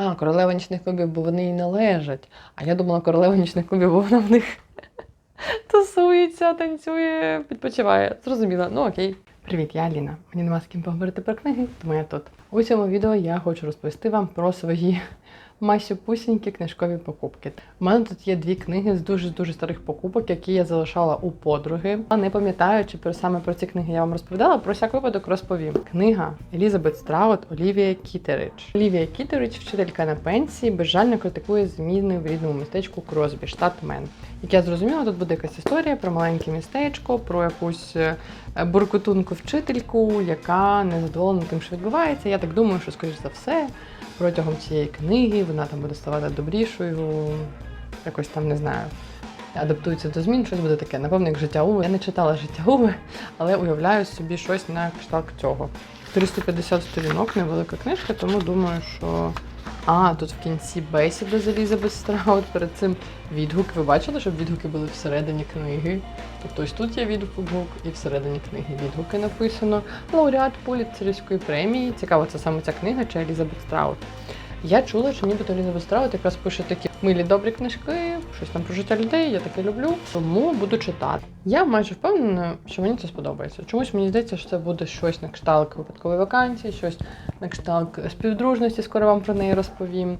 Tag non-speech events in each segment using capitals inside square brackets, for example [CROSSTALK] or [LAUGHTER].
А, королева нічних клубів, бо вони їй належать. А я думала, королева нічних клубів, бо вона в них [LAUGHS] тусується, танцює, відпочиває. Зрозуміла, ну окей. Привіт, я Аліна. Мені нема з ким поговорити про книги, тому я тут. У цьому відео я хочу розповісти вам про свої масюпусінькі книжкові покупки. У мене тут є дві книги з дуже дуже старих покупок, які я залишала у подруги. А не пам'ятаю, чи про саме про ці книги я вам розповідала. Про всяк випадок розповім. Книга Елізабет Страут Олівія Кітерич. Олівія Кітерич, вчителька на пенсії, безжально критикує зміни в рідному містечку Кросбі, штат Мен. Як я зрозуміла, тут буде якась історія про маленьке містечко, про якусь е, буркутунку вчительку, яка не задоволена тим, що відбувається. Я так думаю, що скоріш за все протягом цієї книги вона там буде ставати добрішою, якось там не знаю. Адаптується до змін, щось буде таке. Напевно, як життя Уви. Я не читала життя Уви, але уявляю собі щось на кшталт цього. 350 сторінок, невелика книжка, тому думаю, що. А, тут в кінці бесіда з Елізабет Страут. Перед цим відгук. Ви бачили, щоб відгуки були всередині книги? Тобто ось тут є відгук і всередині книги відгуки написано. Лауреат Пулітцерівської премії. Цікаво, це саме ця книга чи Елізабет Страут. Я чула, що нібито Елізабет Страут якраз пише такі милі добрі книжки, щось там про життя людей, я таке люблю, тому буду читати. Я майже впевнена, що мені це сподобається. Чомусь мені здається, що це буде щось на кшталт випадкової вакансії, щось на кшталт співдружності, скоро вам про неї розповім.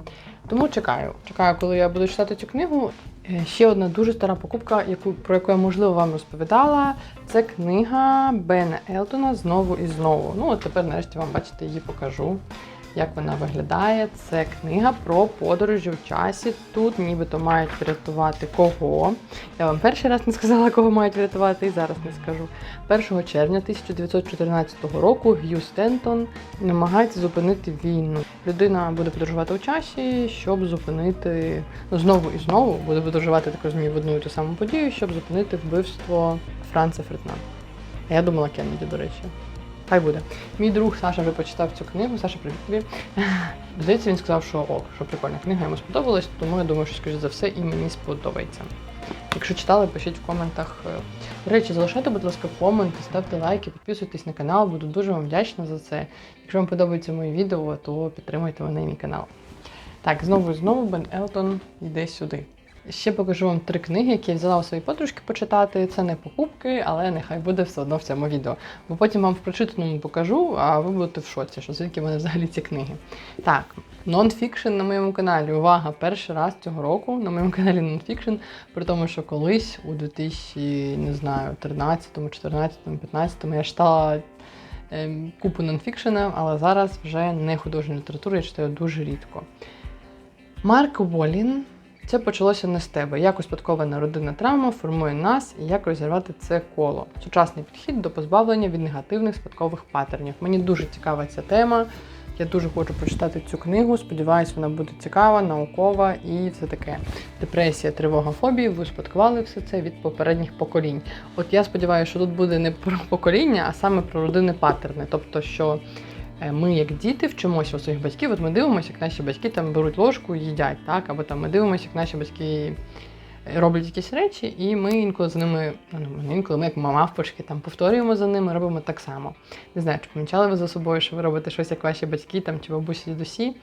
Тому чекаю. Чекаю, коли я буду читати цю книгу. Е, Ще одна дуже стара покупка, яку про яку я можливо вам розповідала. Це книга Бена Елтона знову і знову. Ну от тепер, нарешті, вам бачите, її покажу. Як вона виглядає? Це книга про подорожі в часі. Тут нібито мають врятувати кого. Я вам перший раз не сказала, кого мають врятувати, і зараз не скажу. 1 червня 1914 року Г'ю Стентон намагається зупинити війну. Людина буде подорожувати у часі, щоб зупинити ну знову і знову буде подорожувати так розумію в одну і ту саму подію, щоб зупинити вбивство Франца Фердинанда. А я думала Кеннеді, до речі. Хай буде. Мій друг Саша вже почитав цю книгу. Саша, привіт тобі. [LAUGHS] Здається, він сказав, що ок, що прикольна книга йому сподобалась, тому я думаю, що скоріш за все і мені сподобається. Якщо читали, пишіть в коментах. До речі, залишайте, будь ласка, коменти, ставте лайки, підписуйтесь на канал, буду дуже вам вдячна за це. Якщо вам подобається моє відео, то підтримайте мене і мій канал. Так, знову і знову Бен Елтон йде сюди. Ще покажу вам три книги, які я взяла у свої подружки почитати. Це не покупки, але нехай буде все одно в цьому відео. Бо потім вам в прочитаному покажу, а ви будете в шоці, що звідки в мене взагалі ці книги. Так, нонфікшн на моєму каналі. Увага! Перший раз цього року на моєму каналі нонфікшн, при тому, що колись у 2000, не знаю, 13, 14, 15 я читала ем, купу нонфікшена, але зараз вже не художню літературу, я читаю дуже рідко. Марк Волін. Це почалося не з тебе. Як успадкована родинна травма формує нас і як розірвати це коло. Сучасний підхід до позбавлення від негативних спадкових паттернів. Мені дуже цікава ця тема. Я дуже хочу прочитати цю книгу. Сподіваюсь, вона буде цікава, наукова і все таке. Депресія, тривога, фобії. Ви успадкували все це від попередніх поколінь. От я сподіваюся, що тут буде не про покоління, а саме про родинні паттерни. Тобто, що ми, як діти, вчимося у своїх батьків. От ми дивимося, як наші батьки там беруть ложку і їдять, так? Або там ми дивимося, як наші батьки роблять якісь речі, і ми інколи за ними, ну інколи ми як мавпочки, там повторюємо за ними, робимо так само. Не знаю, чи помічали ви за собою, що ви робите щось, як ваші батьки там чи бабусі дідусі.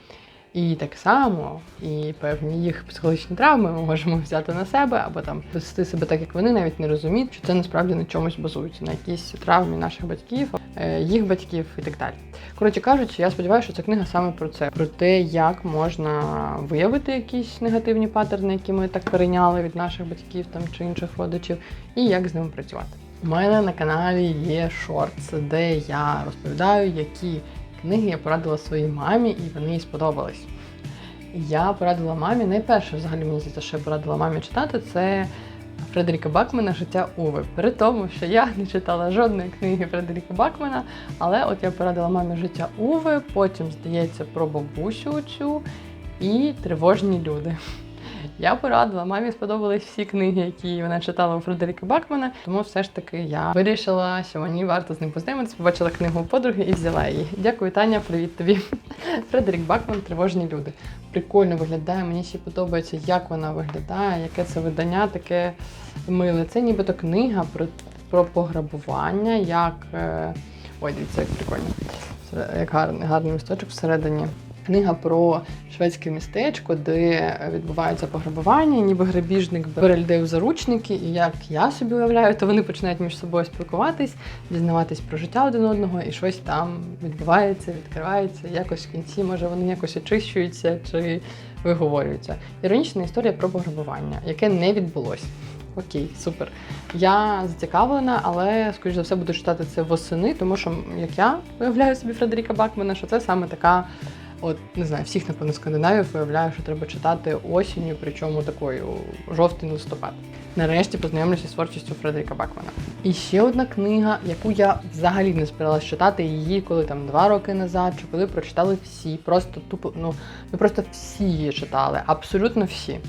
І так само, і певні їх психологічні травми ми можемо взяти на себе, або там вести себе так, як вони, навіть не розуміють, що це насправді на чомусь базується, на якійсь травмі наших батьків, е, їх батьків і так далі. Коротше кажучи, я сподіваюся, що ця книга саме про це: про те, як можна виявити якісь негативні паттерни, які ми так перейняли від наших батьків там чи інших родичів, і як з ними працювати. У мене на каналі є шортс, де я розповідаю, які книги я порадила своїй мамі, і вони їй сподобались. Я порадила мамі, найперше, взагалі мені здається, що я порадила мамі читати, це Фредеріка Бакмана Життя Уви. При тому, що я не читала жодної книги Фредеріка Бакмана, але от я порадила мамі життя Уви, потім, здається, про бабусю цю і тривожні люди. Я порадила, мамі сподобались всі книги, які вона читала у Фредеріка Бакмана, тому все ж таки я вирішила, що мені варто з ним познайомитися, побачила книгу подруги і взяла її. Дякую, Таня, привіт тобі. [LAUGHS] Фредерік Бакман Тривожні люди. Прикольно виглядає, мені ще подобається, як вона виглядає, яке це видання, таке миле. Це нібито книга про, про пограбування, як. е, Ой, дивіться, як прикольно. Як гарний, гарний місточок всередині. Книга про шведське містечко, де відбувається пограбування, ніби грабіжник бере людей у заручники, і як я собі уявляю, то вони починають між собою спілкуватись, дізнаватись про життя один одного, і щось там відбувається, відкривається. Якось в кінці, може, вони якось очищуються чи виговорюються. Іронічна історія про пограбування, яке не відбулось. Окей, супер. Я зацікавлена, але скоріш за все буду читати це восени, тому що як я уявляю собі Фредеріка Бакмана, що це саме така. От не знаю, всіх напевно скандинавів виявляю, що треба читати осінню, причому такою жовтий листопад. Нарешті познайомлюся з творчістю Фредеріка Бакмана. І ще одна книга, яку я взагалі не збиралася читати її, коли там два роки назад, чи коли прочитали всі. Просто тупо, ну ми просто всі її читали, абсолютно всі.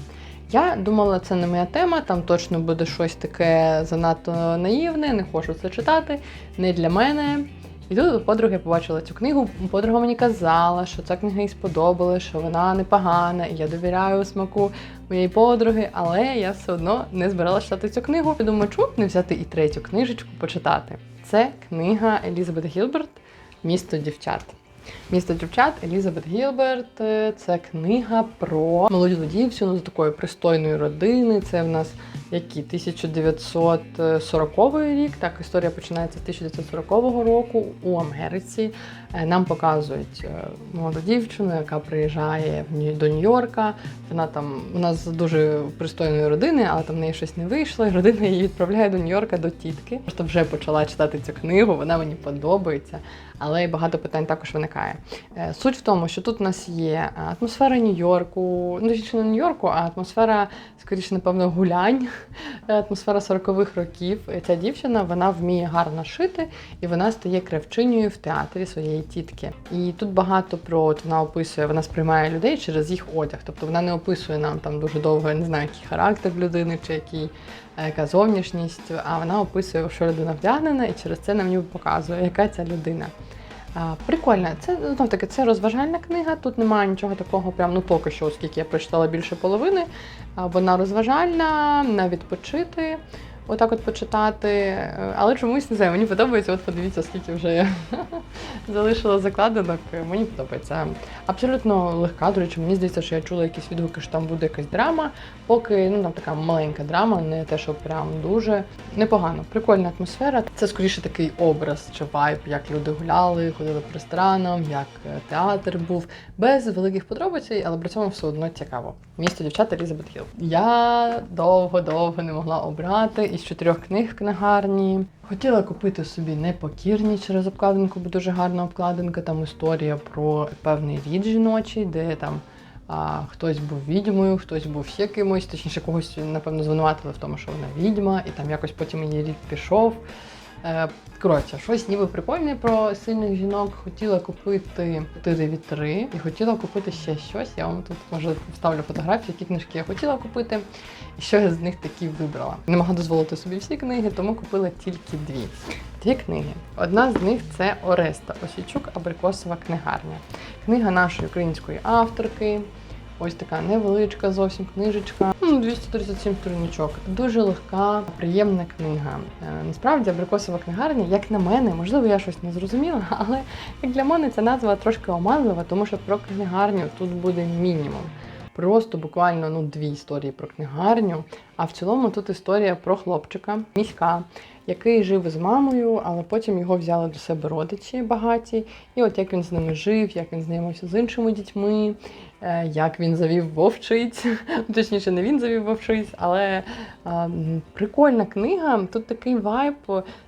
Я думала, це не моя тема, там точно буде щось таке занадто наївне, не хочу це читати, не для мене. І тут у подруги побачила цю книгу. Подруга мені казала, що ця книга їй сподобалась, що вона непогана, і я довіряю смаку моєї подруги, але я все одно не збиралася читати цю книгу. Я думаю, чому б не взяти і третю книжечку почитати. Це книга Елізабет Гілберт Місто дівчат. Місто дівчат Елізабет Гілберт. Це книга про молоду дівчину з такої пристойної родини. Це в нас який 1940 рік. Так, історія починається з 1940 року у Америці. Е, Нам показують е, молоду дівчину, яка приїжджає до Нью-Йорка. Вона там вона з дуже пристойної родини, але там в неї щось не вийшло. І родина її відправляє до Нью-Йорка до тітки. Просто вже почала читати цю книгу. Вона мені подобається, але багато питань також виникає. Е, Суть в тому, що тут у нас є атмосфера Нью-Йорку, ну точніше не Нью-Йорку, а атмосфера, скоріше, напевно, гулянь, [LAUGHS] атмосфера 40-х років. Ця дівчина вона вміє гарно шити, і вона стає кравчинею в театрі своєї тітки. І тут багато про от вона описує, вона сприймає людей через їх одяг. Тобто вона не описує нам там дуже довго, я не знаю, який характер людини чи який. е, Яка зовнішність, а вона описує, що людина вдягнена, і через це нам ніби показує, яка ця людина. Прикольно, це знов таки це розважальна книга. Тут немає нічого такого, прям ну поки що, оскільки я прочитала більше половини. Вона розважальна, на відпочити. Отак от почитати. Е, Але чомусь не знаю, мені подобається. От подивіться, скільки вже я [LAUGHS] залишила закладинок. Мені подобається. Абсолютно легка. До речі, мені здається, що я чула якісь відгуки, що там буде якась драма. Поки ну там така маленька драма, не те, що прям дуже непогано. Прикольна атмосфера. Це скоріше такий образ чи вайб, як люди гуляли, ходили по ресторанам, як е, театр був без великих подробиць, але при цьому все одно цікаво. Місто дівчат Елізабет Гіл. Я довго-довго не могла обрати із чотирьох книг в книгарні. Хотіла купити собі непокірні через обкладинку, бо дуже гарна обкладинка. Там історія про певний рід жіночий, де там а, хтось був відьмою, хтось був ще кимось, точніше, когось, напевно, звинуватили в тому, що вона відьма, і там якось потім її рід пішов. Е, Коротше, щось ніби прикольне про сильних жінок. Хотіла купити 4 вітри і хотіла купити ще щось. Я вам тут може вставлю фотографії, які книжки я хотіла купити, і що я з них такі вибрала. Не могла дозволити собі всі книги, тому купила тільки дві. Дві книги. Одна з них це Ореста Осічук, Абрикосова книгарня. Книга нашої української авторки. Ось така невеличка зовсім книжечка. Ну, 237 сторіночок. Дуже легка, приємна книга. Е, Насправді, абрикосова книгарня, як на мене, можливо, я щось не зрозуміла, [LAUGHS] але як для мене ця назва трошки оманлива, тому що про книгарню тут буде мінімум. Просто буквально ну дві історії про книгарню. А в цілому тут історія про хлопчика, міська, який жив з мамою, але потім його взяли до себе родичі багаті. І от як він з ними жив, як він знайомився з іншими дітьми, е, як він завів вовчиць. [LAUGHS] Точніше, не він завів вовчиць, але а, прикольна книга. Тут такий вайб,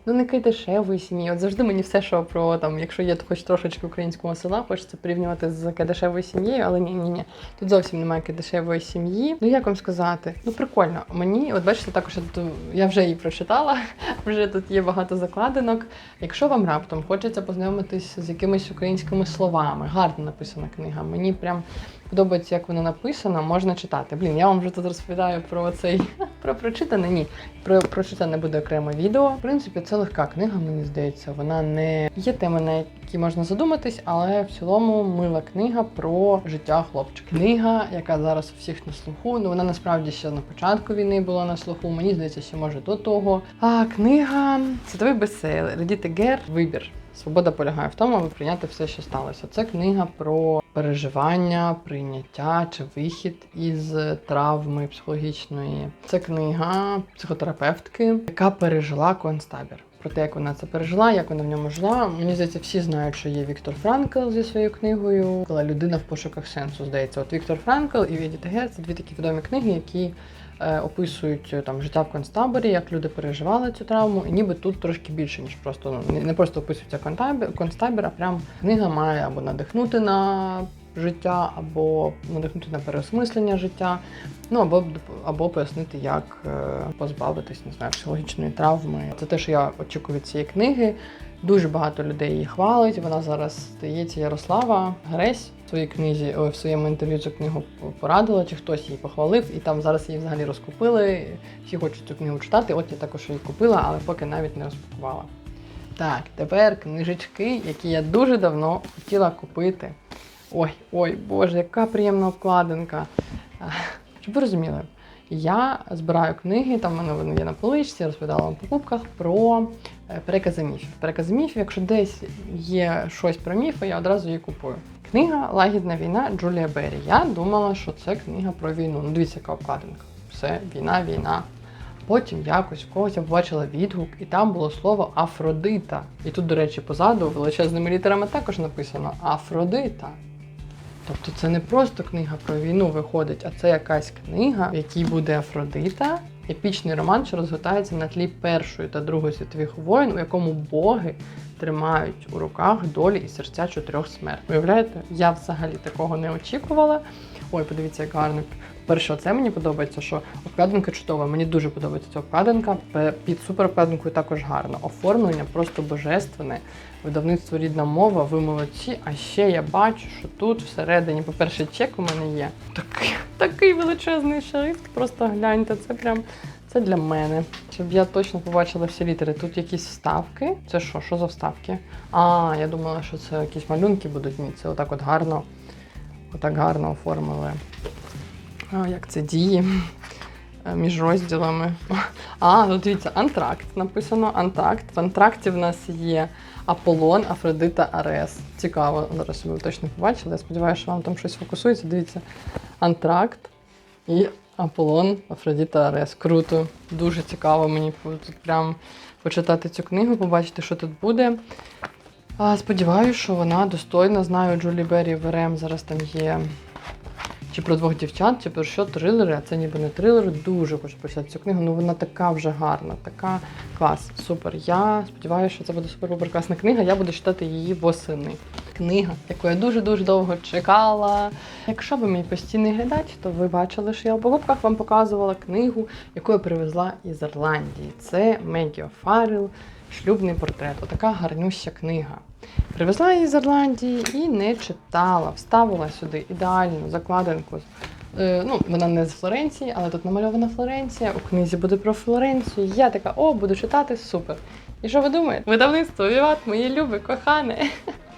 ну не кайдашевої сім'ї. От завжди мені все, що про там, якщо є хоч трошечки українського села, хочеться порівнювати з кайдашевою сім'єю, але ні, ні. Тут зовсім немає кайдашевої сім'ї. Ну як вам сказати? Ну прикольно. Мені, от бачите, також я тут- я вже її прочитала. [LAUGHS] Вже тут є багато закладинок. Якщо вам раптом хочеться познайомитись з якимись українськими словами, гарно написана книга. Мені прям подобається, як вона написана, можна читати. Блін, я вам вже тут розповідаю про цей про прочитане. Ні, про прочитане буде окреме відео. В принципі, це легка книга, мені здається. Вона не є теми, на які можна задуматись, але в цілому мила книга про життя хлопчика. Книга, яка зараз у всіх на слуху. Ну вона насправді ще на початку війни була на слуху. Мені здається, ще може до того. А книга світовий бестселер Едіти Гер. Вибір. Свобода полягає в тому, аби прийняти все, що сталося. Це книга про переживання, прийняття чи вихід із травми психологічної. Це книга психотерапевтки, яка пережила концтабір. Про те, як вона це пережила, як вона в ньому жила. Мені здається, всі знають, що є Віктор Франкл зі своєю книгою. Коли людина в пошуках сенсу здається. От Віктор Франкл і Віді Тегер це дві такі відомі книги, які е, описують е, там життя в концтаборі, як люди переживали цю травму, і ніби тут трошки більше, ніж просто ну не- просто описується концтабір, а прям книга має або надихнути на життя, або надихнути на переосмислення життя, ну або або пояснити, як е, позбавитись не знаю, психологічної травми. Це те, що я очікую від цієї книги. Дуже багато людей її хвалить. Вона зараз здається Ярослава Гресь в своїй книзі, в своєму інтерв'ю цю книгу порадила, чи хтось її похвалив, і там зараз її взагалі розкупили. Всі хочуть цю книгу читати. От я також її купила, але поки навіть не розпакувала. Так, тепер книжечки, які я дуже давно хотіла купити. Ой, ой, Боже, яка приємна обкладинка. Щоб ви розуміли, я збираю книги, там в мене вони є на поличці, я розповідала вам покупках про е, перекази міфів. Перекази міфів, якщо десь є щось про міфи, я одразу її купую. Книга Лагідна війна Джулія Беррі. Я думала, що це книга про війну. Ну, дивіться, яка обкладинка. Все, війна, війна. Потім якось в когось я побачила відгук, і там було слово Афродита. І тут, до речі, позаду величезними літерами також написано Афродита. Тобто це не просто книга про війну виходить, а це якась книга, в якій буде Афродита, епічний роман, що розгортається на тлі Першої та Другої світових воєн, у якому боги тримають у руках долі і серця чотирьох смерть. Уявляєте? Я взагалі такого не очікувала. Ой, подивіться, як гарно. Перше, це мені подобається, що обкладинка чудова. Мені дуже подобається ця обкладинка. Під суперобкладинкою також гарно. Оформлення просто божественне. Видавництво рідна мова, ви молодці. А ще я бачу, що тут всередині, по-перше, чек у мене є. Такий, такий величезний шрифт. Просто гляньте, це прям це для мене. Щоб я точно побачила всі літери. Тут якісь вставки. Це що? Що за вставки? А, я думала, що це якісь малюнки будуть. Ні, це отак от гарно. Отак гарно оформили. А, як це діє Е, між розділами. А, тут дивіться, антракт написано. Антракт. В антракті в нас є Аполлон, Афродита, Арес. Цікаво, зараз ви точно побачили. Я сподіваюся, що вам там щось фокусується. Дивіться, антракт і Аполлон, Афродита, Арес. Круто. Дуже цікаво мені тут прям почитати цю книгу, побачити, що тут буде. Сподіваюся, що вона достойна. Знаю, Джулі Беррі Верем зараз там є. Чи про двох дівчат, чи про що трилери, а це ніби не трилер. Дуже хочу почитати цю книгу. Ну вона така вже гарна, така клас, супер. Я сподіваюся, що це буде супер прекрасна книга. Я буду читати її восени. Книга, яку я дуже-дуже довго чекала. Якщо ви мій постійний глядач, то ви бачили, що я у покупках вам показувала книгу, яку я привезла із Ірландії. Це Мегі Фаррел, шлюбний портрет. Отака гарнюща книга. Привезла її з Ірландії і не читала. Вставила сюди ідеальну закладинку. Е, ну, вона не з Флоренції, але тут намальована Флоренція. У книзі буде про Флоренцію. Я така, о, буду читати, супер. І що ви думаєте? Видавництво Віват, мої люби, кохане,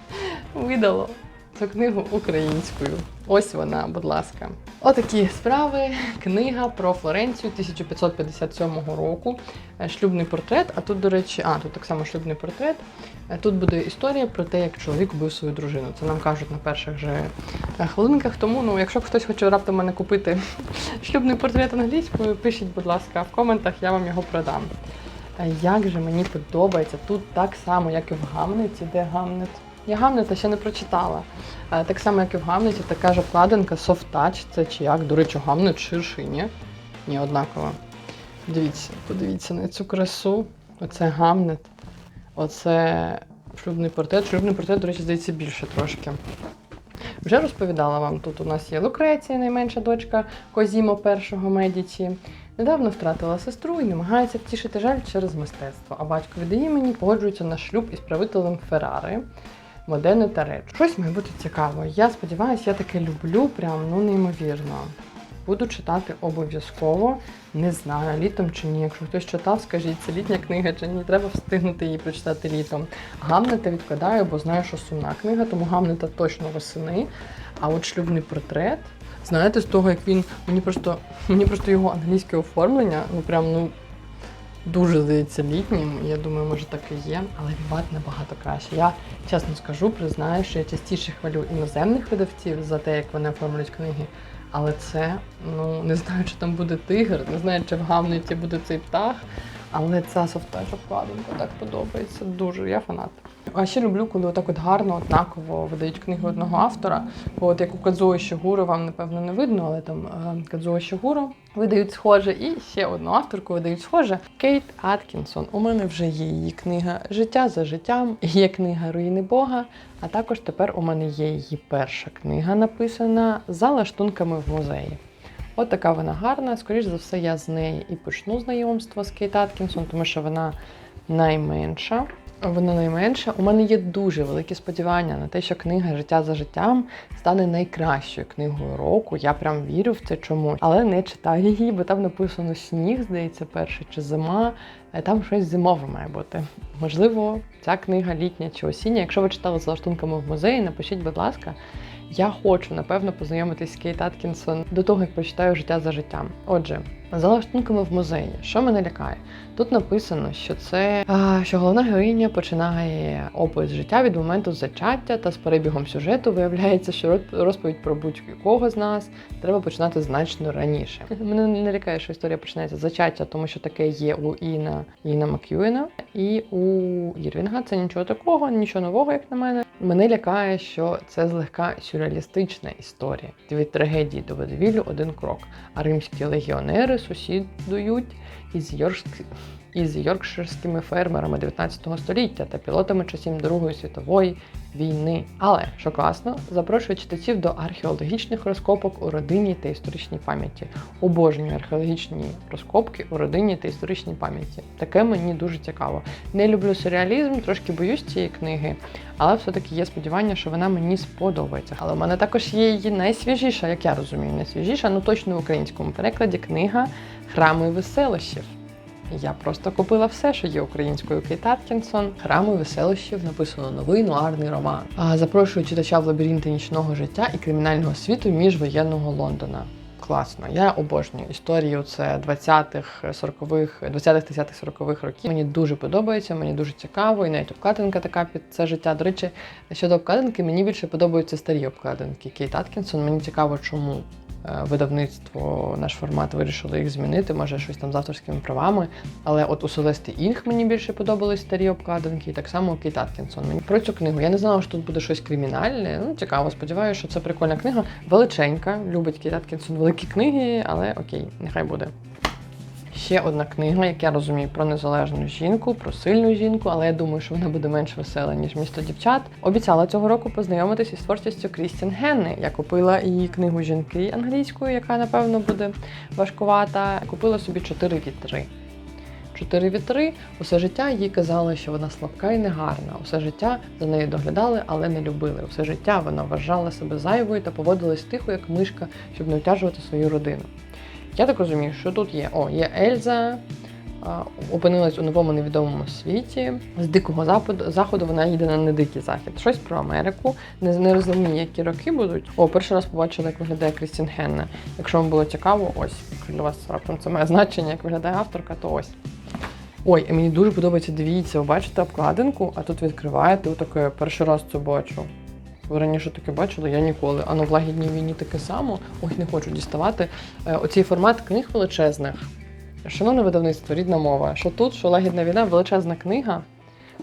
[LAUGHS] видало цю книгу українською. Ось вона, будь ласка. Отакі справи. Книга про Флоренцію 1557 року. Е, Шлюбний портрет. А тут, до речі, а тут так само шлюбний портрет. Е, Тут буде історія про те, як чоловік вбив свою дружину. Це нам кажуть на перших же е, хвилинках. Тому, ну, якщо хтось хоче раптом мене купити [LAUGHS] шлюбний портрет англійською, пишіть, будь ласка, в коментах, я вам його продам. Як же мені подобається тут так само, як і в Гамлеті, де Гамлет. Я Гамлета ще не прочитала. Е, Так само, як і в Гамлеті, така ж обкладинка, soft touch, це чи як. До речі, Гамлет ширший, ні? Ні, однаково. Дивіться, подивіться на цю красу. Оце Гамлет. Оце шлюбний портрет. Шлюбний портрет, до речі, здається, більше трошки. Вже розповідала вам, тут у нас є Лукреція, найменша дочка Козімо першого Медічі. Недавно втратила сестру і намагається втішити жаль через мистецтво. А батько від імені погоджується на шлюб із правителем Феррари. Модену та речу. Щось має бути цікаво. Я сподіваюся, я таке люблю, прям ну неймовірно. Буду читати обов'язково. Не знаю, літом чи ні. Якщо хтось читав, скажіть, це літня книга чи ні, треба встигнути її прочитати літом. Гамнета відкладаю, бо знаю, що сумна книга, тому Гамнета точно восени. А от шлюбний портрет. Знаєте, з того, як він. Мені просто мені просто його англійське оформлення, ну прям ну дуже здається літнім. Я думаю, може так і є, але Віват набагато краще. Я чесно скажу, признаю, що я частіше хвалю іноземних видавців за те, як вони оформлюють книги. Але це, ну не знаю, чи там буде тигр, не знаю, чи в Гамлеті буде цей птах. Але ця софтеж обкладинка так подобається. Дуже я фанат. А ще люблю, коли отак от гарно, однаково видають книги одного автора. Бо от як у Кадзуо Щогуро вам напевно не видно, але там е, Кадзуо Щогуро видають схоже, і ще одну авторку видають схоже. Кейт Аткінсон. У мене вже є її книга Життя за життям, є книга Руїни Бога. А також тепер у мене є її перша книга, написана за лаштунками в музеї. От така вона гарна. Скоріш за все, я з неї і почну знайомство з Кейт Аткінсон, тому що вона найменша. Вона найменша. У мене є дуже великі сподівання на те, що книга Життя за життям стане найкращою книгою року. Я прям вірю в це чомусь, але не читаю її, бо там написано сніг, здається, перший чи зима. Е, Там щось зимове має бути. Можливо, ця книга літня чи осіння. Якщо ви читали з лаштунками в музеї, напишіть, будь ласка. Я хочу, напевно, познайомитись з Кейт Аткінсон до того, як прочитаю життя за життям. Отже, за лаштунками в музеї, що мене лякає? Тут написано, що це що головна героїня починає опис життя від моменту зачаття, та з перебігом сюжету виявляється, що роз- розповідь про будь-кого з нас треба починати значно раніше. Мене не лякає, що історія починається з зачаття, тому що таке є у Іна Іна Мак'юена і у Ірвінга. Це нічого такого, нічого нового, як на мене. Мене лякає, що це злегка сюрреалістична історія. Від трагедії до водовіллю один крок. А римські легіонери сусідують із Йоркськ... із йоркширськими фермерами 19 століття та пілотами часів Другої світової війни. Але що класно, запрошую читачів до археологічних розкопок у родині та історичній пам'яті. Обожнюю археологічні розкопки у родині та історичній пам'яті. Таке мені дуже цікаво. Не люблю сюрреалізм, трошки боюсь цієї книги, але все-таки є сподівання, що вона мені сподобається. Але у мене також є її найсвіжіша, як я розумію, найсвіжіша, ну точно в українському перекладі книга Храми веселощів. Я просто купила все, що є українською Кейт Аткінсон. Храми веселощів написано новий нуарний роман. А запрошую читача в лабіринти нічного життя і кримінального світу міжвоєнного Лондона. Класно, я обожнюю історію. Це 20-х, 40-х, 20-х, 30-х, 40-х років. Мені дуже подобається, мені дуже цікаво, і навіть обкладинка така під це життя. До речі, щодо обкладинки, мені більше подобаються старі обкладинки Кейт Аткінсон. Мені цікаво, чому видавництво, наш формат вирішили їх змінити, може щось там з авторськими правами. Але от у Селести Інг мені більше подобались старі обкладинки, і так само Кейт Аткінсон. Мені про цю книгу. Я не знала, що тут буде щось кримінальне. Ну, цікаво, сподіваюся, що це прикольна книга. Величенька, любить Кейт Аткінсон великі книги, але окей, нехай буде. Ще одна книга, як я розумію, про незалежну жінку, про сильну жінку, але я думаю, що вона буде менш весела, ніж місто дівчат. Обіцяла цього року познайомитися із творчістю Крістін Генни. Я купила її книгу жінки англійською, яка напевно буде важкувата. Купила собі чотири вітри. Чотири вітри. Усе життя їй казали, що вона слабка і негарна. Усе життя за нею доглядали, але не любили. Усе життя вона вважала себе зайвою та поводилась тихо, як мишка, щоб не обтяжувати свою родину. Я так розумію, що тут є. О, є Ельза, опинилась у новому невідомому світі. З дикого западу заходу вона їде на недикий захід. Щось про Америку. Не, не розумію, які роки будуть. О, перший раз побачила, як виглядає Крістін Хенна. Якщо вам було цікаво, ось якщо для вас раптом це має значення, як виглядає авторка, то ось. Ой, мені дуже подобається, дивіться, ви бачите обкладинку, а тут відкриваєте, отаке, перший раз це бачу. Ви раніше таке бачили, я ніколи. А в лагідній війні таке само. Ой, не хочу діставати. Е, Оцей формат книг величезних. Шановне видавництво, рідна мова. Що тут, що лагідна війна, величезна книга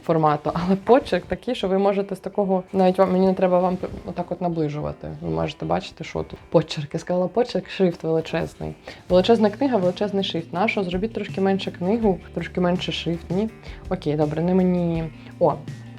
формату, але почерк такий, що ви можете з такого, навіть вам мені не треба вам отак от наближувати. Ви можете бачити, що тут. Почерк. Я сказала почерк, шрифт величезний. Величезна книга, величезний шрифт. Нащо? Зробіть трошки менше книгу, трошки менше шрифт. Ні. Окей, добре, не мені. О,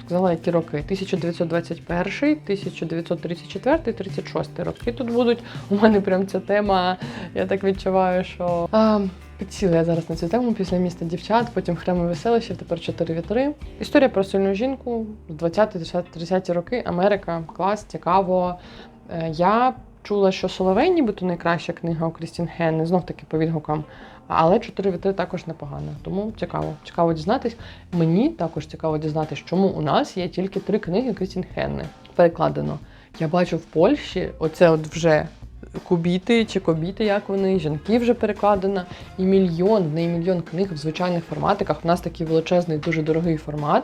сказала, які роки. 1921, 1934, 36 роки тут будуть. У мене прям ця тема, я так відчуваю, що. А, Підсіла я зараз на цю тему після міста дівчат, потім храми веселищів, тепер чотири вітри. Історія про сильну жінку з 20-30 роки. Америка, клас, цікаво. Е, Я чула, що Соловей, нібито найкраща книга у Крістін Хенни, знов таки по відгукам. Але чотири вітри також непогано. Тому цікаво. Цікаво дізнатись. Мені також цікаво дізнатись, чому у нас є тільки три книги Крістін Хенни. Перекладено. Я бачу в Польщі, оце от вже кубіти чи кобіти, як вони, жінки вже перекладено. І мільйон, в неї мільйон книг в звичайних форматиках. У нас такий величезний, дуже дорогий формат.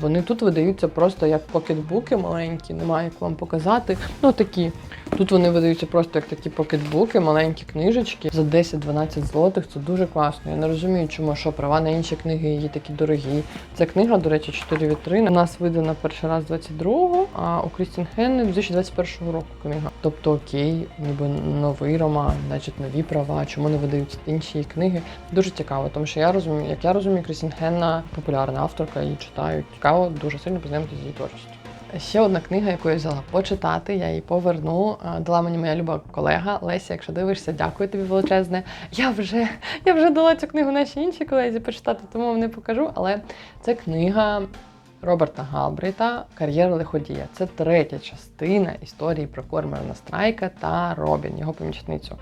Вони тут видаються просто як покетбуки маленькі, немає як вам показати. Ну такі. Тут вони видаються просто як такі покетбуки, маленькі книжечки за 10-12 злотих. Це дуже класно. Я не розумію, чому що права на інші книги її такі дорогі. Ця книга, до речі, 4 вітрини. У нас видана перший раз 22-го, а у Крістін Хенни 2021 року книга. Тобто окей, ніби новий роман, значить нові права. Чому не видаються інші книги? Дуже цікаво, тому що я розумію, як я розумію, Крістін Хенна популярна авторка, її Цікаво, дуже сильно познайомитися з її творчістю. Ще одна книга, яку я взяла почитати, я її поверну. Дала мені моя люба колега Леся. Якщо дивишся, дякую тобі величезне. Я вже я вже дала цю книгу нашій іншій колезі почитати, тому вам не покажу. Але це книга Роберта Галбрейта Кар'єра лиходія. Це третя частина історії про Корморана Страйка та Робін, його помічницю.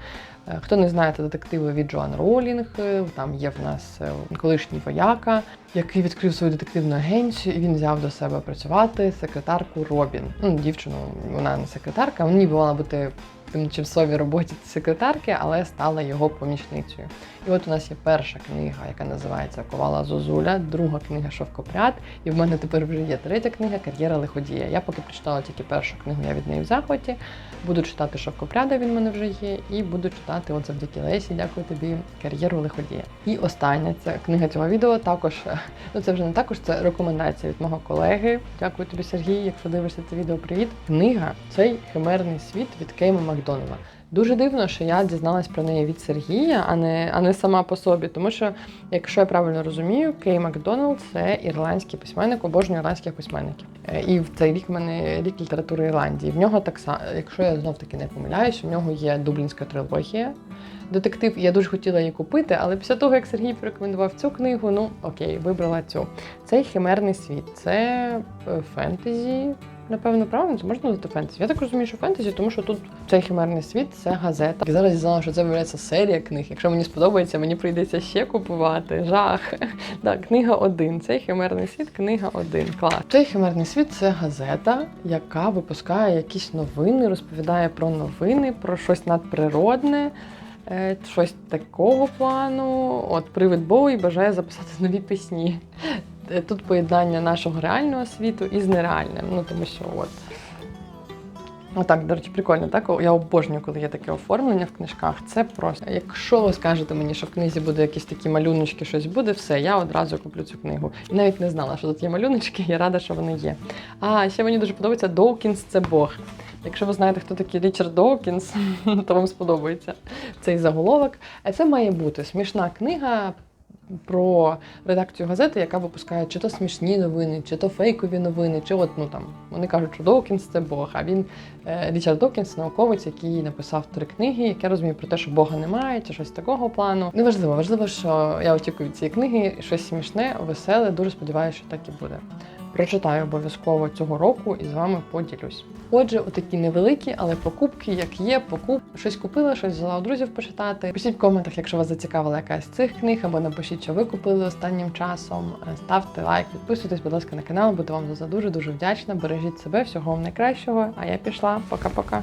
Е, Хто не знає, це детективи від Джоан Роулінг. Е, Там є в нас е, колишній вояка, який відкрив свою детективну агенцію, і він взяв до себе працювати секретарку Робін. Ну, дівчину, вона не секретарка, вона мала бути тимчасовій роботі секретарки, але стала його помічницею. І от у нас є перша книга, яка називається Ковала Зозуля, друга книга Шовкопряд, і в мене тепер вже є третя книга Кар'єра лиходія. Я поки прочитала тільки першу книгу, я від неї в захваті. Буду читати Шовкопряда, він в мене вже є, і буду читати от завдяки Лесі, дякую тобі, кар'єру лиходія. І остання це книга цього відео. Також ну це вже не також, це рекомендація від мого колеги. Дякую тобі, Сергій. Якщо дивишся це відео, привіт. Книга цей химерний світ від Кейма Макдонала. Дуже дивно, що я дізналась про неї від Сергія, а не, а не сама по собі. Тому що, якщо я правильно розумію, Кей Макдоналд це ірландський письменник, обожнює ірландських письменників. Е, І в цей рік в мене рік літератури Ірландії. В нього так само, якщо я знов таки не помиляюсь, в нього є дублінська трилогія. Детектив, я дуже хотіла її купити, але після того, як Сергій порекомендував цю книгу, ну окей, вибрала цю. Цей химерний світ. Це е, фентезі. Напевно, правильно, це можна назвати фентезі. Я так розумію, що фентезі, тому що тут цей химерний світ це газета. І зараз я знала, що це виявляється серія книг. Якщо мені сподобається, мені прийдеться ще купувати. Жах. [LAUGHS] Так, книга один. Цей химерний світ, книга один. Клас. Цей химерний світ це газета, яка випускає якісь новини, розповідає про новини, про щось надприродне. Е, Щось такого плану. От привид Боуї бажає записати нові пісні. Е, Тут поєднання нашого реального світу із нереальним. Ну тому що от. Отак, до речі, прикольно, так? Я обожнюю, коли є таке оформлення в книжках. Це просто. Якщо ви скажете мені, що в книзі буде якісь такі малюночки, щось буде, все, я одразу куплю цю книгу. Навіть не знала, що тут є малюночки, я рада, що вони є. А ще мені дуже подобається Доукінс це Бог. Якщо ви знаєте, хто такий Річард Доукінс, [LAUGHS] то вам сподобається цей заголовок. А це має бути смішна книга про редакцію газети, яка випускає чи то смішні новини, чи то фейкові новини, чи от ну там вони кажуть, що Доукінс це Бог. А він е, Річард Доукінс, науковець, який написав три книги, яке розуміє про те, що Бога немає, чи щось такого плану. Неважливо, важливо, що я очікую від цієї книги щось смішне, веселе. Дуже сподіваюся, що так і буде. Прочитаю обов'язково цього року і з вами поділюсь. Отже, отакі невеликі, але покупки, як є, покуп. Щось купила, щось взяла у друзів почитати. Пишіть в коментах, якщо вас зацікавила якась з цих книг, або напишіть, що ви купили останнім часом. Ставте лайк, підписуйтесь, будь ласка, на канал, буду вам за дуже дуже вдячна. Бережіть себе, всього вам найкращого. А я пішла. Пока-пока.